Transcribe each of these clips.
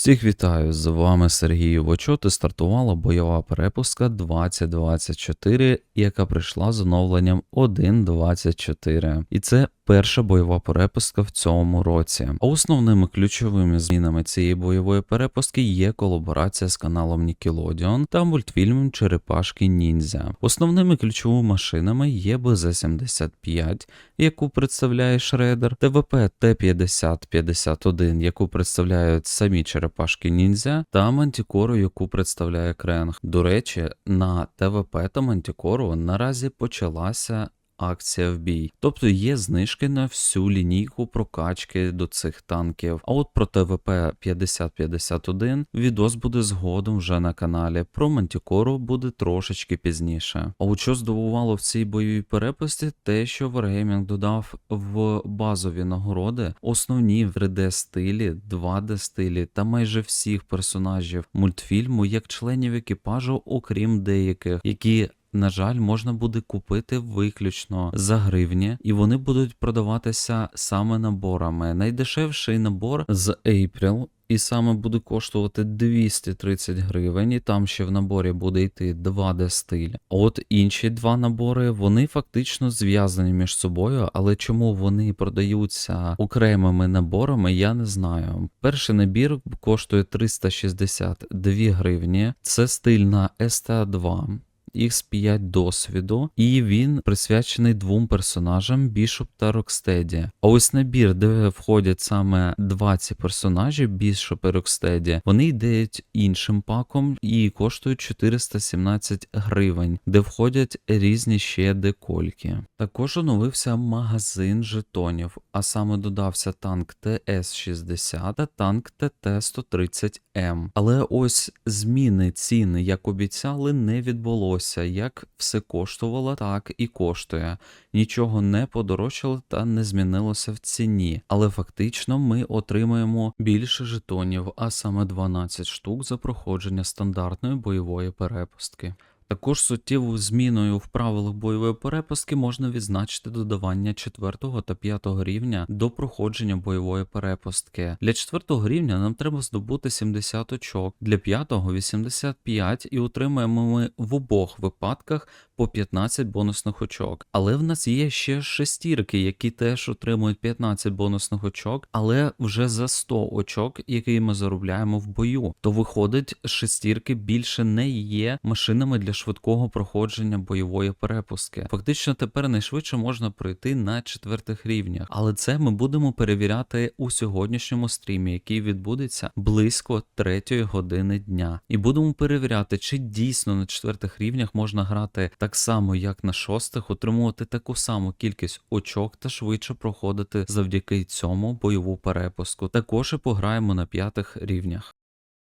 Всіх вітаю! З вами Сергій Вочот і стартувала бойова перепуска 2024, яка прийшла з оновленням 1.24. І це перша бойова перепустка в цьому році. А основними ключовими змінами цієї бойової перепустки є колаборація з каналом Nickelodeon та мультфільмом Черепашки Ніндзя. Основними ключовими машинами є БЗ-75, яку представляє Шредер, ТВП Т-5051, яку представляють самі черепашки ніндзя, та Мантікору, яку представляє Кренг. До речі, на ТВП та Мантікору наразі почалася. Акція в бій, тобто є знижки на всю лінійку прокачки до цих танків. А от про ТВП 5051 відос буде згодом вже на каналі. Про Мантікору буде трошечки пізніше. А от що здивувало в цій бойовій переписті, те, що Wargaming додав в базові нагороди основні в 3D стилі, 2D стилі та майже всіх персонажів мультфільму як членів екіпажу, окрім деяких, які на жаль, можна буде купити виключно за гривні, і вони будуть продаватися саме наборами. Найдешевший набор з April. І саме буде коштувати 230 гривень, і там ще в наборі буде йти 2D стиль. От інші два набори вони фактично зв'язані між собою, але чому вони продаються окремими наборами, я не знаю. Перший набір коштує 362 гривні. Це стиль на STA2. X5 досвіду, і він присвячений двом персонажам Бішоп та Рокстеді. А ось набір, де входять саме два ці персонажі, Бішоп і Рокстеді, вони йдуть іншим паком і коштують 417 гривень, де входять різні ще декольки. Також оновився магазин жетонів, а саме додався танк ТС-60 та танк ТТ-130М. Але ось зміни ціни, як обіцяли, не відбулося. Як все коштувало, так і коштує. Нічого не подорожчало та не змінилося в ціні. Але фактично ми отримаємо більше жетонів, а саме 12 штук за проходження стандартної бойової перепустки. Також суттєвою зміною в правилах бойової перепустки можна відзначити додавання 4 та 5 рівня до проходження бойової перепустки. Для 4 рівня нам треба здобути 70 очок, для 5 85 і отримаємо ми в обох випадках по 15 бонусних очок. Але в нас є ще шестірки, які теж отримують 15 бонусних очок, але вже за 100 очок, які ми заробляємо в бою. То виходить, шестірки більше не є машинами для швидкого проходження бойової перепустки. Фактично, тепер найшвидше можна пройти на четвертих рівнях, але це ми будемо перевіряти у сьогоднішньому стрімі, який відбудеться близько третьої години дня. І будемо перевіряти, чи дійсно на четвертих рівнях можна грати так само, як на шостих, отримувати таку саму кількість очок та швидше проходити завдяки цьому бойову перепустку. Також і пограємо на п'ятих рівнях.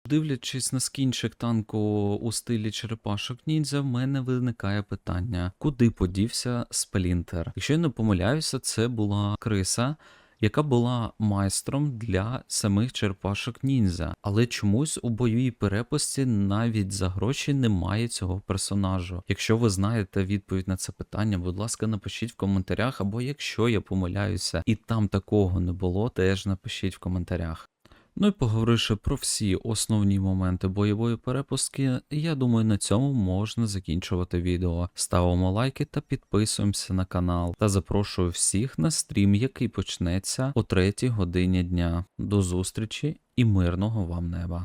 Дивлячись на скінчик танку у стилі черепашок ніндзя, в мене виникає питання, куди подівся Сплінтер? Якщо я не помиляюся, це була криса. Яка була майстром для самих черпашок ніндзя, але чомусь у бойовій переписці навіть за гроші немає цього персонажу. Якщо ви знаєте відповідь на це питання, будь ласка, напишіть в коментарях, або якщо я помиляюся і там такого не було, теж напишіть в коментарях. Ну і поговоривши про всі основні моменти бойової перепустки, я думаю, на цьому можна закінчувати відео. Ставимо лайки та підписуємося на канал. Та запрошую всіх на стрім, який почнеться о 3 годині дня. До зустрічі і мирного вам неба!